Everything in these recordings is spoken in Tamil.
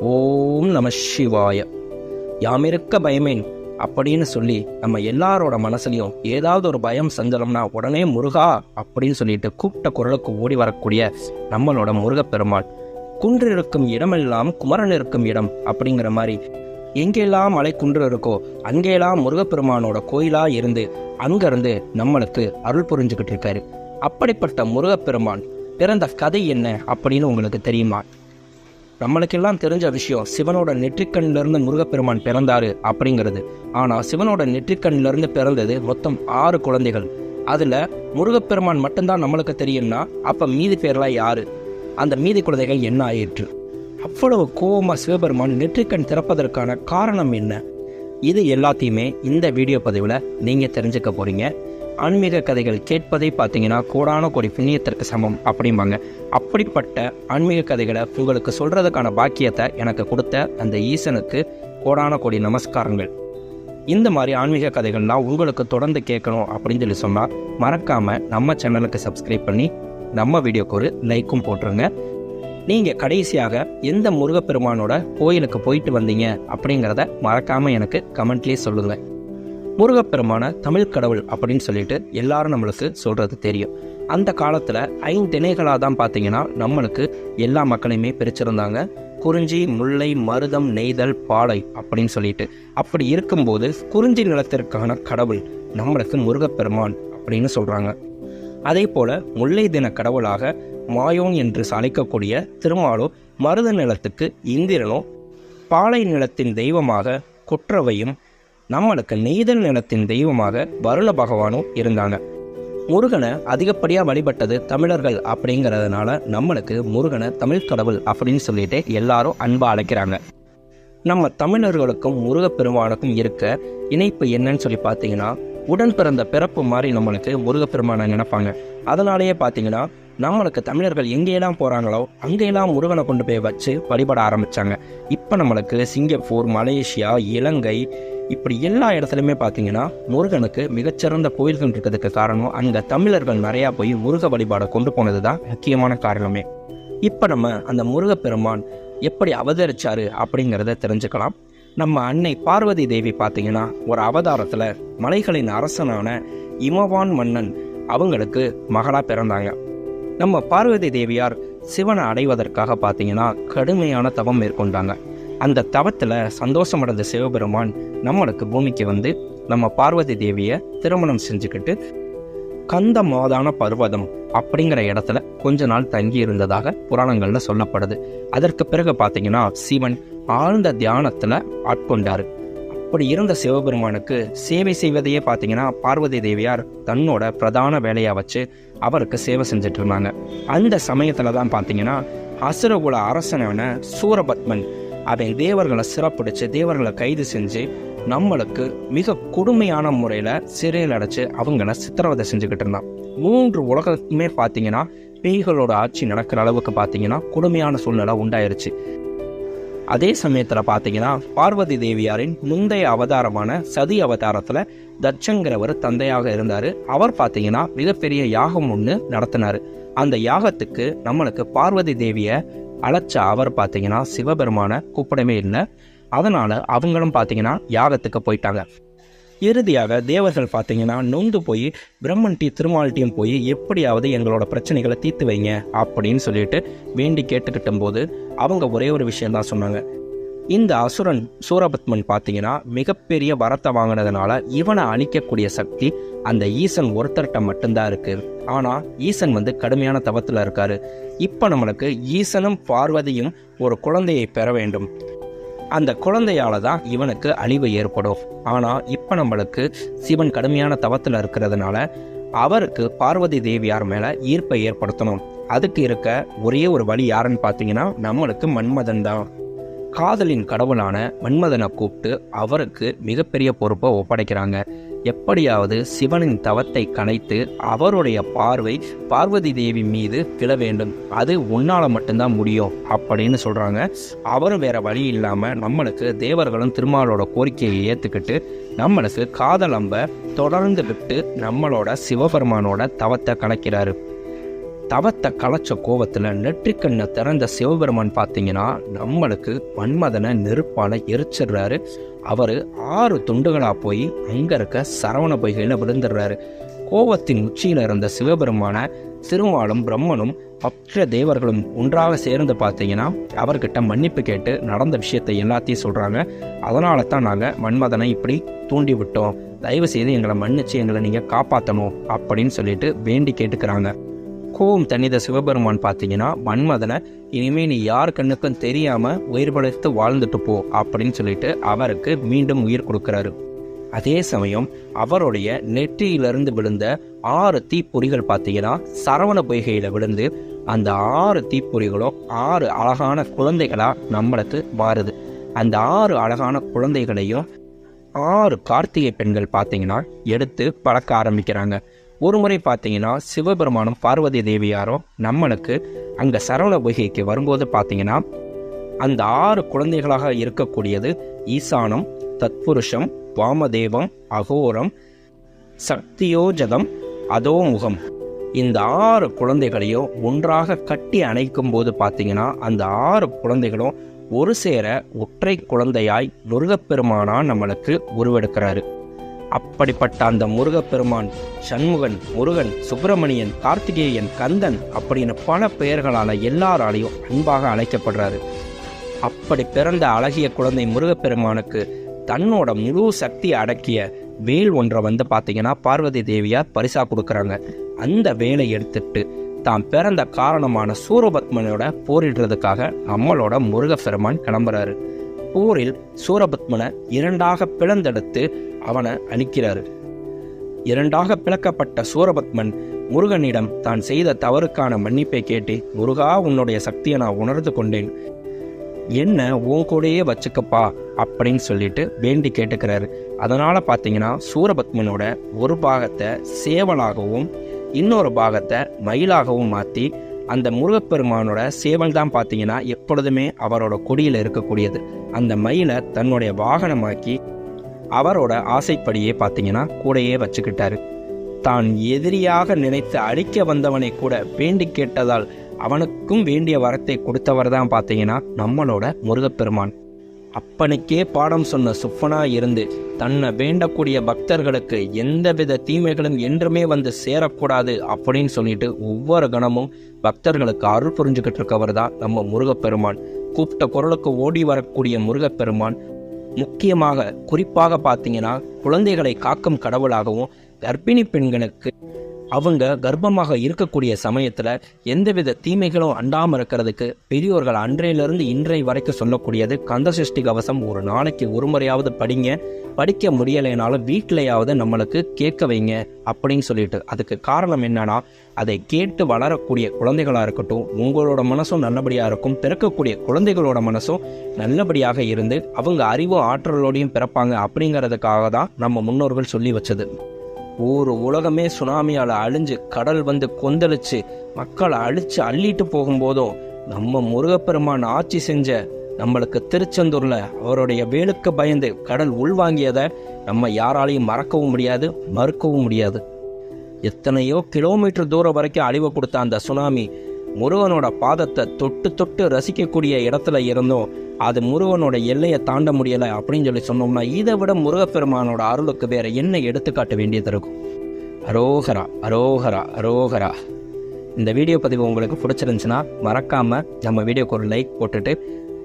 ஓம் நம சிவாய. யாமிருக்க பயமேன் அப்படின்னு சொல்லி நம்ம எல்லாரோட மனசுலையும் ஏதாவது ஒரு பயம் சஞ்சலம்னா உடனே முருகா அப்படின்னு சொல்லிட்டு கூப்பிட்ட குரலுக்கு ஓடி வரக்கூடிய நம்மளோட முருகப்பெருமாள். குன்று இருக்கும் இடமெல்லாம் குமரன் இருக்கும் இடம் அப்படிங்கிற மாதிரி எங்கெல்லாம் மலைக்குன்று இருக்கோ அங்கெல்லாம் முருகப்பெருமானோட கோயிலா இருந்து அங்கிருந்து நம்மளுக்கு அருள் புரிஞ்சுக்கிட்டு இருக்காரு. அப்படிப்பட்ட முருகப்பெருமான் பிறந்த கதை என்ன அப்படின்னு உங்களுக்கு தெரியுமா? நம்மளுக்கெல்லாம் தெரிஞ்ச விஷயம் சிவனோட நெற்றிக்கண்ணிலிருந்து முருகப்பெருமான் பிறந்தாரு அப்படிங்கிறது. ஆனால் சிவனோட நெற்றிக்கண்ணிலிருந்து பிறந்தது மொத்தம் ஆறு குழந்தைகள். அதில் முருகப்பெருமான் மட்டும்தான் நம்மளுக்கு தெரியும்னா அப்போ மீதி பேர்லாம் யாரு? அந்த மீதி குழந்தைகள் என்ன ஆயிற்று? அவ்வளவு கோபமாக சிவபெருமான் நெற்றிக்கண் திறப்பதற்கான காரணம் என்ன? இது எல்லாத்தையுமே இந்த வீடியோ பதிவில் நீங்கள் தெரிஞ்சுக்க போகிறீங்க ஆன்மீக கதைகள் கேட்பதை பார்த்தீங்கன்னா கோடான கோடி புண்ணியத்திற்கு சமம் அப்படிம்பாங்க. அப்படிப்பட்ட ஆன்மீக கதைகளை உங்களுக்கு சொல்கிறதுக்கான பாக்கியத்தை எனக்கு கொடுத்த அந்த ஈசனுக்கு கோடான கோடி நமஸ்காரங்கள். இந்த மாதிரி ஆன்மீக கதைகள்லாம் உங்களுக்கு தொடர்ந்து கேட்கணும் அப்படின்னு சொல்லி சொன்னால் மறக்காமல் நம்ம சேனலுக்கு சப்ஸ்கிரைப் பண்ணி நம்ம வீடியோக்கு ஒரு லைக்கும் போட்டுருங்க. நீங்கள் கடைசியாக எந்த முருகப்பெருமானோட கோயிலுக்கு போயிட்டு வந்தீங்க அப்படிங்கிறத மறக்காமல் எனக்கு கமெண்ட்லேயே சொல்லுங்கள் முருகப்பெருமான தமிழ் கடவுள் அப்படின்னு சொல்லிட்டு எல்லாரும் நம்மளுக்கு சொல்கிறது தெரியும். அந்த காலத்தில் ஐந்திணைகளாக தான் பார்த்தீங்கன்னா நம்மளுக்கு எல்லா மக்களையுமே பிரிச்சிருந்தாங்க. குறிஞ்சி முல்லை மருதம் நெய்தல் பாலை அப்படின்னு சொல்லிட்டு. அப்படி இருக்கும்போது குறிஞ்சி நிலத்திற்கான கடவுள் நம்மளுக்கு முருகப்பெருமான் அப்படின்னு சொல்கிறாங்க அதே போல முல்லை தின கடவுளாக மாயோன் என்று அழைக்கக்கூடிய திருமாலோ மருத நிலத்துக்கு இந்திரனோ பாலை நிலத்தின் தெய்வமாக குற்றவையும் நம்மளுக்கு நெய்தல் நிலத்தின் தெய்வமாக வருண பகவானும் இருந்தாங்க. முருகனை அதிகப்படியாக வழிபட்டது தமிழர்கள் அப்படிங்கிறதுனால நம்மளுக்கு முருகனை தமிழ் கடவுள் அப்படின்னு சொல்லிட்டு எல்லாரும் அன்பாக அழைக்கிறாங்க. நம்ம தமிழர்களுக்கும் முருகப்பெருமானுக்கும் இருக்க இணைப்பு என்னன்னு சொல்லி பார்த்தீங்கன்னா உடன் பிறந்த பிறப்பு மாதிரி நம்மளுக்கு முருகப்பெருமானை நினைப்பாங்க. அதனாலேயே பார்த்தீங்கன்னா நம்மளுக்கு தமிழர்கள் எங்கேயெல்லாம் போகிறாங்களோ அங்கேயெல்லாம் முருகனை கொண்டு போய் வச்சு வழிபட ஆரம்பித்தாங்க இப்போ நம்மளுக்கு சிங்கப்பூர் மலேசியா இலங்கை இப்படி எல்லா இடத்துலையுமே பார்த்தீங்கன்னா முருகனுக்கு மிகச்சிறந்த கோயில்கள் இருக்கிறதுக்கு காரணம் அங்கே தமிழர்கள் நிறையா போய் முருக வழிபாடை கொண்டு போனது தான் முக்கியமான காரணமே. இப்போ நம்ம அந்த முருகப்பெருமான் எப்படி அவதரிச்சாரு அப்படிங்கிறத தெரிஞ்சுக்கலாம். நம்ம அன்னை பார்வதி தேவி பார்த்தீங்கன்னா ஒரு அவதாரத்தில் மலைகளின் அரசனான இமவான் மன்னன் அவங்களுக்கு மகளாக பிறந்தாங்க. நம்ம பார்வதி தேவியார் சிவனை அடைவதற்காக பார்த்தீங்கன்னா கடுமையான தவம் மேற்கொண்டாங்க. அந்த தவத்தில் சந்தோஷமடைந்த சிவபெருமான் நம்மளுக்கு பூமிக்கு வந்து நம்ம பார்வதி தேவியை திருமணம் செஞ்சுக்கிட்டு கந்த மாதான பர்வதம் அப்படிங்கிற இடத்துல கொஞ்ச நாள் தங்கி இருந்ததாக புராணங்களில் சொல்லப்படுது. அதற்கு பிறகு பார்த்தீங்கன்னா சிவன் ஆழ்ந்த தியானத்தில் ஆட்கொண்டாரு. அப்படி இருந்த சிவபெருமானுக்கு சேவை செய்வதையே பார்த்தீங்கன்னா பார்வதி தேவியார் தன்னோட பிரதான வேலையாக வச்சு அவருக்கு சேவை செஞ்சுட்டு இருந்தாங்க. அந்த சமயத்தில் தான் பார்த்தீங்கன்னா அசுரகுல அரசனான சூரபத்மன் அவன் தேவர்களை சிறப்பிடிச்சு தேவர்களை கைது செஞ்சு நம்மளுக்கு மிக கொடுமையான முறையில் சிறையில் அடைச்சு அவங்கள சித்திரவதை செஞ்சுக்கிட்டு இருந்தான். மூன்று உலகத்துக்குமே பார்த்தீங்கன்னா பேய்களோட ஆட்சி நடக்கிற அளவுக்கு பார்த்தீங்கன்னா கொடுமையான சூழ்நிலை உண்டாயிருச்சு. அதே சமயத்தில் பார்த்தீங்கன்னா பார்வதி தேவியாரின் முந்தைய அவதாரமான சதி அவதாரத்தில் தட்சங்கிறவர் தந்தையாக இருந்தார். அவர் பார்த்தீங்கன்னா மிகப்பெரிய யாகம் ஒன்று நடத்தினார். அந்த யாகத்துக்கு நம்மளுக்கு பார்வதி தேவியை அழைச்ச அவர் பார்த்தீங்கன்னா சிவபெருமானை கூப்பிடமே இல்லை. அதனால் அவங்களும் பார்த்தீங்கன்னா யாகத்துக்கு போயிட்டாங்க. இறுதியாக தேவர்கள் பார்த்தீங்கன்னா நொந்து போய் பிரம்மன்ட்டி திருமால்ட்டியும் போய் எப்படியாவது எங்களோட பிரச்சனைகளை தீர்த்து வைங்க அப்படின்னு சொல்லிட்டு வேண்டி கேட்டுக்கிட்ட போது அவங்க ஒரே ஒரு விஷயம் தான் சொன்னாங்க. இந்த அசுரன் சூரபத்மன் பார்த்தீங்கன்னா மிகப்பெரிய வரத்தை வாங்கினதுனால இவனை அழிக்கக்கூடிய சக்தி அந்த ஈசன் ஒருத்தர்கிட்ட மட்டும்தான் இருக்குது ஆனால் ஈசன் வந்து கடுமையான தவத்தில் இருக்காரு. இப்போ நம்மளுக்கு ஈசனும் பார்வதியும் ஒரு குழந்தையை பெற வேண்டும். அந்த குழந்தையால தான் இவனுக்கு அழிவு ஏற்படும். ஆனால் இப்போ நம்மளுக்கு சிவன் கடுமையான தவத்தில் இருக்கிறதுனால அவருக்கு பார்வதி தேவியார் மேலே ஈர்ப்பை ஏற்படுத்தணும். அதுக்கு இருக்க ஒரே ஒரு வழி யாருன்னு பார்த்தீங்கன்னா நம்மளுக்கு மன்மதன் தான். காதலின் கடவுளான மன்மதனை கூப்பிட்டு அவருக்கு மிகப்பெரிய பொறுப்பை ஒப்படைக்கிறாங்க. எப்படியாவது சிவனின் தவத்தை கணைத்து அவருடைய பார்வை பார்வதி தேவி மீது விழ வேண்டும். அது உன்னால் மட்டும்தான் முடியும் அப்படின்னு சொல்கிறாங்க அவரும் வேற வழி இல்லாமல் நம்மளுக்கு தேவர்களும் திருமாலோட கோரிக்கையை ஏற்றுக்கிட்டு நம்மளுக்கு காதல் தொடர்ந்து விட்டு நம்மளோட சிவபெருமானோட தவத்தை கணக்கிறாரு. தவத்தை களைச்ச கோவத்தில் நெற்றிக்கண்ணை திறந்த சிவபெருமான் பார்த்தீங்கன்னா நம்மளுக்கு மன்மதனை நெருப்பால் எரிச்சிடுறாரு. அவர் ஆறு துண்டுகளாக போய் அங்கே இருக்க சரவண பொய்கையில் விழுந்துடுறாரு. கோவத்தின் உச்சியில் இருந்த சிவபெருமான திருமாலும் பிரம்மனும் பக்ஷ தேவர்களும் ஒன்றாக சேர்ந்து பார்த்தீங்கன்னா அவர்கிட்ட மன்னிப்பு கேட்டு நடந்த விஷயத்தை எல்லாத்தையும் சொல்கிறாங்க அதனால தான் நாங்கள் மன்மதனை இப்படி தூண்டி விட்டோம் தயவு செய்து எங்களை மன்னிச்சு எங்களை நீங்கள் காப்பாற்றணும் அப்படின்னு சொல்லிட்டு வேண்டி கேட்டுக்கிறாங்க. கோவம் தனித சிவபெருமான் பார்த்தீங்கன்னா மன்மதனை இனிமே நீ யார் கண்ணுக்கும் தெரியாம உயிர் படைத்து வாழ்ந்துட்டு போ அப்படின்னு சொல்லிட்டு அவருக்கு மீண்டும் உயிர் கொடுக்கிறாரு. அதே சமயம் அவருடைய நெற்றியிலிருந்து விழுந்த ஆறு தீப்பொறிகள் பார்த்தீங்கன்னா சரவண பொய்கையில விழுந்து அந்த ஆறு தீப்பொறிகளும் ஆறு அழகான குழந்தைகளா நம்மளுக்கு மாறுது அந்த ஆறு அழகான குழந்தைகளையும் ஆறு கார்த்திகை பெண்கள் பார்த்தீங்கன்னா எடுத்து பழக்க ஆரம்பிக்கிறாங்க. ஒரு முறை பார்த்தீங்கன்னா சிவபெருமானும் பார்வதி தேவியாரும் நம்மளுக்கு அங்கே சரவண பொய்கைக்கு வரும்போது பார்த்தீங்கன்னா அந்த ஆறு குழந்தைகளாக இருக்கக்கூடியது ஈசானம் தத்புருஷம் வாமதேவம் அகோரம் சக்தியோஜதம் அதோமுகம் இந்த ஆறு குழந்தைகளையும் ஒன்றாக கட்டி அணைக்கும் போது பார்த்தீங்கன்னா அந்த ஆறு குழந்தைகளும் ஒரு சேர ஒற்றை குழந்தையாய் முருகப்பெருமானா நம்மளுக்கு உருவெடுக்கிறாரு. அப்படிப்பட்ட அந்த முருகப்பெருமான் சண்முகன் முருகன் சுப்பிரமணியன் கார்த்திகேயன் கந்தன் அப்படின்னு பல பெயர்களால் எல்லாராலையும் அன்பாக அழைக்கப்படுறாரு. அப்படி பிறந்த அழகிய குழந்தை முருகப்பெருமானுக்கு தன்னோட முழு சக்தி அடக்கிய வேல் ஒன்றை வந்து பார்த்தீங்கன்னா பார்வதி தேவியார் பரிசா கொடுக்குறாங்க. அந்த வேலை எடுத்துட்டு தாம் பிறந்த காரணமான சூரபத்மனோட போரிடுறதுக்காக நம்மளோட முருகப்பெருமான் கிளம்புறாரு. போரில் சூரபத்மனை இரண்டாக பிளந்தெடுத்து அவனை அழிக்கிறாரு. இரண்டாக பிளக்கப்பட்ட சூரபத்மன் முருகனிடம் தான் செய்த தவறுக்கான மன்னிப்பை கேட்டு முருகா உன்னுடைய சக்தியை நான் உணர்ந்து கொண்டேன். என்ன உன் கூடயே வச்சுக்கப்பா அப்படின்னு சொல்லிட்டு வேண்டி கேட்டுக்கிறாரு. அதனால் பார்த்தீங்கன்னா சூரபத்மனோட ஒரு பாகத்தை சேவலாகவும் இன்னொரு பாகத்தை மயிலாகவும் மாற்றி அந்த முருகப்பெருமானோட சேவல் தான் பார்த்தீங்கன்னா எப்பொழுதுமே அவரோட கொடியில் இருக்கக்கூடியது. அந்த மயிலை தன்னுடைய வாகனமாக்கி அவரோட ஆசைப்படியே பார்த்தீங்கன்னா கூடையே வச்சுக்கிட்டாரு. தான் எதிரியாக நினைத்து அழிக்க வந்தவனை கூட வேண்டி கேட்டதால் அவனுக்கும் வேண்டிய வரத்தை கொடுத்தவர் தான் பார்த்தீங்கன்னா நம்மளோட முருகப்பெருமான். அப்பனுக்கே பாடம் சொன்ன சுப்பனா இருந்து தன்னை வேண்டக்கூடிய பக்தர்களுக்கு எந்தவித தீமைகளும் என்றுமே வந்து சேரக்கூடாது அப்படின்னு சொல்லிட்டு ஒவ்வொரு கணமும் பக்தர்களுக்கு அருள் புரிஞ்சுக்கிட்டு இருக்கவர் தான் நம்ம முருகப்பெருமான். கூப்பிட்ட குரலுக்கு ஓடி வரக்கூடிய முருகப்பெருமான். முக்கியமாக குறிப்பாக பார்த்தீங்கன்னா குழந்தைகளை காக்கும் கடவுளாகவும் கர்ப்பிணி பெண்களுக்கு அவங்க கர்ப்பமாக இருக்கக்கூடிய சமயத்தில் எந்தவித தீமைகளும் அண்டாமல் இருக்கிறதுக்கு பெரியோர்கள் அன்றையிலிருந்து இன்றை வரைக்கும் சொல்லக்கூடியது கந்தசஷ்டி கவசம் ஒரு நாளைக்கு ஒரு முறையாவது படிங்க. படிக்க முடியலைனாலும் வீட்டிலையாவது நம்மளுக்கு கேட்க வைங்க அப்படின்னு சொல்லிட்டு. அதுக்கு காரணம் என்னன்னா அதை கேட்டு வளரக்கூடிய குழந்தைகளாக இருக்கட்டும் உங்களோட மனசும் நல்லபடியாக இருக்கும். பிறக்கக்கூடிய குழந்தைகளோட மனசும் நல்லபடியாக இருந்து அவங்க அறிவும் ஆற்றலோடையும் பிறப்பாங்க அப்படிங்கிறதுக்காக தான் நம்ம முன்னோர்கள் சொல்லி வச்சது. ஊர் உலகமே சுனாமியால் அழிஞ்சு கடல் வந்து கொந்தளிச்சு மக்களை அழிச்சு அள்ளிட்டு போகும்போதும் நம்ம முருகப்பெருமான் ஆட்சி செஞ்ச நம்மளுக்கு திருச்செந்தூர்ல அவருடைய வேலுக்கு பயந்து கடல் உள்வாங்கியதை நம்ம யாராலையும் மறக்கவும் முடியாது மறுக்கவும் முடியாது. எத்தனையோ கிலோமீட்டர் தூரம் வரைக்கும் அழிவை கொடுத்த அந்த சுனாமி முருகனோட பாதத்தை தொட்டு தொட்டு ரசிக்கக்கூடிய இடத்துல இருந்தோம். அது முருகனோட எல்லையை தாண்ட முடியலை அப்படின்னு சொல்லி சொன்னோம்னா இதை விட முருகப்பெருமானோட அருளுக்கு வேற என்ன எடுத்துக்காட்ட வேண்டியது இருக்கும்? அரோகரா அரோகரா அரோகரா. இந்த வீடியோ பதிவு உங்களுக்கு பிடிச்சிருந்துச்சுன்னா மறக்காம நம்ம வீடியோக்கு ஒரு லைக் போட்டுட்டு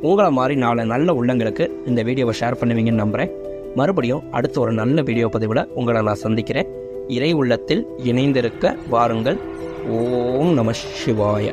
உங்களை மாதிரி நாலு நல்ல உள்ளங்களுக்கு இந்த வீடியோவை ஷேர் பண்ணுவீங்கன்னு நம்புகிறேன் மறுபடியும் அடுத்த ஒரு நல்ல வீடியோ பதிவில் உங்களை நான் சந்திக்கிறேன். இறை உள்ளத்தில் இணைந்திருக்க வாருங்கள். ஓம் நம சிவாய